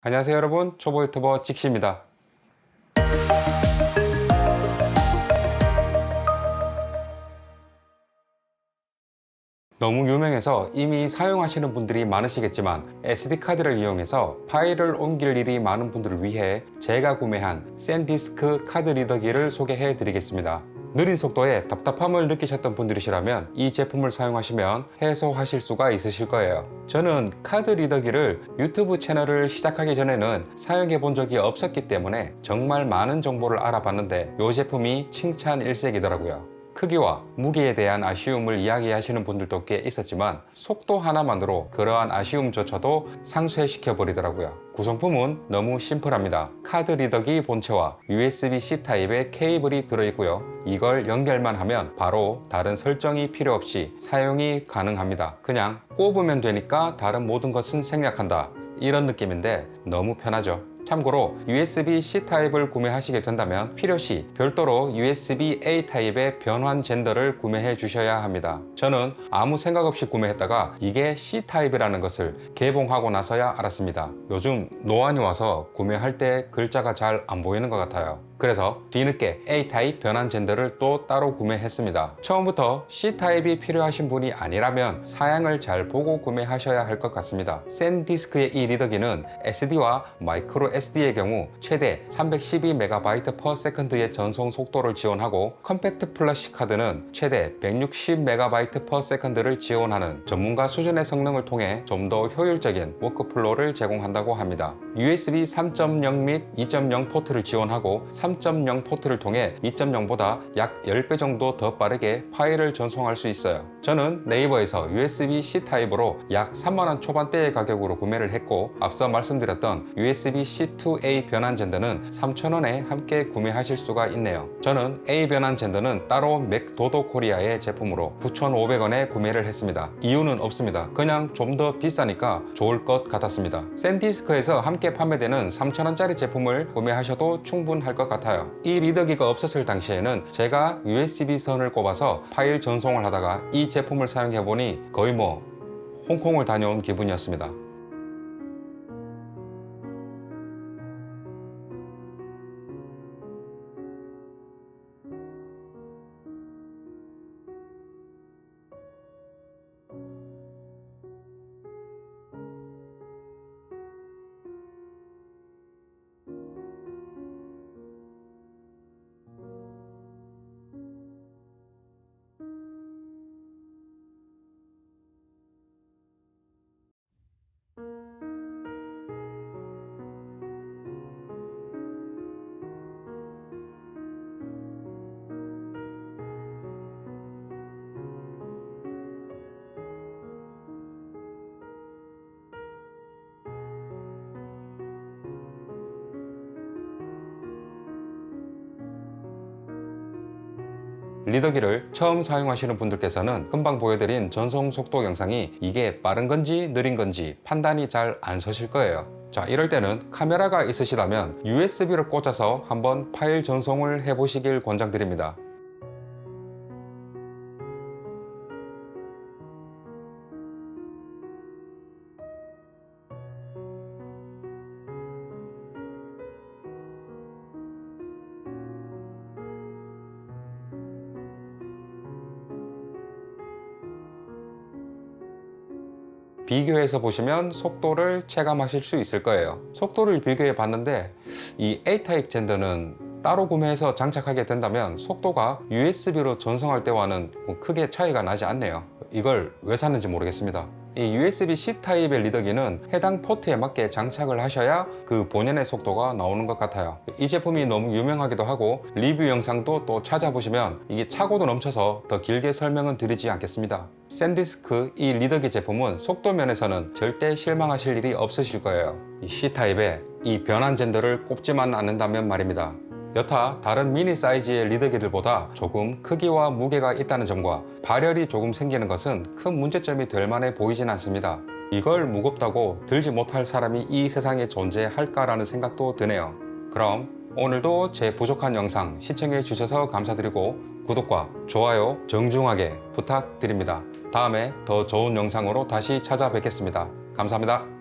안녕하세요 여러분 초보 유튜버 직시입니다 너무 유명해서 이미 사용하시는 분들이 많으시겠지만 SD카드를 이용해서 파일을 옮길 일이 많은 분들을 위해 제가 구매한 샌디스크 카드 리더기를 소개해 드리겠습니다. 느린 속도에 답답함을 느끼셨던 분들이시라면 이 제품을 사용하시면 해소하실 수가 있으실 거예요. 저는 카드 리더기를 유튜브 채널을 시작하기 전에는 사용해 본 적이 없었기 때문에 정말 많은 정보를 알아봤는데 이 제품이 칭찬 일색이더라고요. 크기와 무게에 대한 아쉬움을 이야기하시는 분들도 꽤 있었지만 속도 하나만으로 그러한 아쉬움조차도 상쇄시켜 버리더라고요. 구성품은 너무 심플합니다. 카드 리더기 본체와 USB-C 타입의 케이블이 들어있고요. 이걸 연결만 하면 바로 다른 설정이 필요 없이 사용이 가능합니다. 그냥 꼽으면 되니까 다른 모든 것은 생략한다. 이런 느낌인데 너무 편하죠. 참고로 USB-C 타입을 구매하시게 된다면 필요시 별도로 USB-A 타입의 변환 젠더를 구매해 주셔야 합니다. 저는 아무 생각 없이 구매했다가 이게 C 타입이라는 것을 개봉하고 나서야 알았습니다. 요즘 노안이 와서 구매할 때 글자가 잘 안 보이는 것 같아요. 그래서 뒤늦게 A타입 변환 젠더를 또 따로 구매했습니다. 처음부터 C타입이 필요하신 분이 아니라면 사양을 잘 보고 구매하셔야 할 것 같습니다. 샌디스크의 이 리더기는 SD와 마이크로 SD의 경우 최대 312MB/s의 전송 속도를 지원하고 컴팩트 플러시 카드는 최대 160MB/s를 지원하는 전문가 수준의 성능을 통해 좀 더 효율적인 워크플로우를 제공한다고 합니다. USB 3.0 및 2.0 포트를 지원하고 3.0 포트를 통해 2.0보다 약 10배 정도 더 빠르게 파일을 전송할 수 있어요. 저는 네이버에서 USB-C 타입으로 약 3만원 초반대의 가격으로 구매를 했고 앞서 말씀드렸던 USB-C2A 변환 젠더는 3,000원에 함께 구매하실 수가 있네요. 저는 A 변환 젠더는 따로 맥도도 코리아의 제품으로 9,500원에 구매를 했습니다. 이유는 없습니다. 그냥 좀 더 비싸니까 좋을 것 같았습니다. 샌디스크에서 함께 판매되는 3,000원짜리 제품을 구매하셔도 충분할 것 같아요. 이 리더기가 없었을 당시에는 제가 USB-선을 꼽아서 파일 전송을 하다가 이 제품을 사용해보니 거의 뭐 홍콩을 다녀온 기분이었습니다. 리더기를 처음 사용하시는 분들께서는 금방 보여드린 전송 속도 영상이 이게 빠른 건지 느린 건지 판단이 잘 안 서실 거예요. 자, 이럴 때는 카메라가 있으시다면 USB를 꽂아서 한번 파일 전송을 해보시길 권장드립니다. 비교해서 보시면 속도를 체감하실 수 있을 거예요. 속도를 비교해 봤는데 이 A타입 젠더는 따로 구매해서 장착하게 된다면 속도가 USB로 전송할 때와는 뭐 크게 차이가 나지 않네요. 이걸 왜 샀는지 모르겠습니다. 이 USB-C 타입의 리더기는 해당 포트에 맞게 장착을 하셔야 그 본연의 속도가 나오는 것 같아요. 이 제품이 너무 유명하기도 하고 리뷰 영상도 또 찾아보시면 이게 차고도 넘쳐서 더 길게 설명은 드리지 않겠습니다. 샌디스크 이 리더기 제품은 속도 면에서는 절대 실망하실 일이 없으실 거예요. 이 C타입의 이 변환 젠더를 꼽지만 않는다면 말입니다. 여타 다른 미니 사이즈의 리더기들보다 조금 크기와 무게가 있다는 점과 발열이 조금 생기는 것은 큰 문제점이 될 만해 보이진 않습니다. 이걸 무겁다고 들지 못할 사람이 이 세상에 존재할까라는 생각도 드네요. 그럼 오늘도 제 부족한 영상 시청해 주셔서 감사드리고 구독과 좋아요 정중하게 부탁드립니다. 다음에 더 좋은 영상으로 다시 찾아뵙겠습니다. 감사합니다.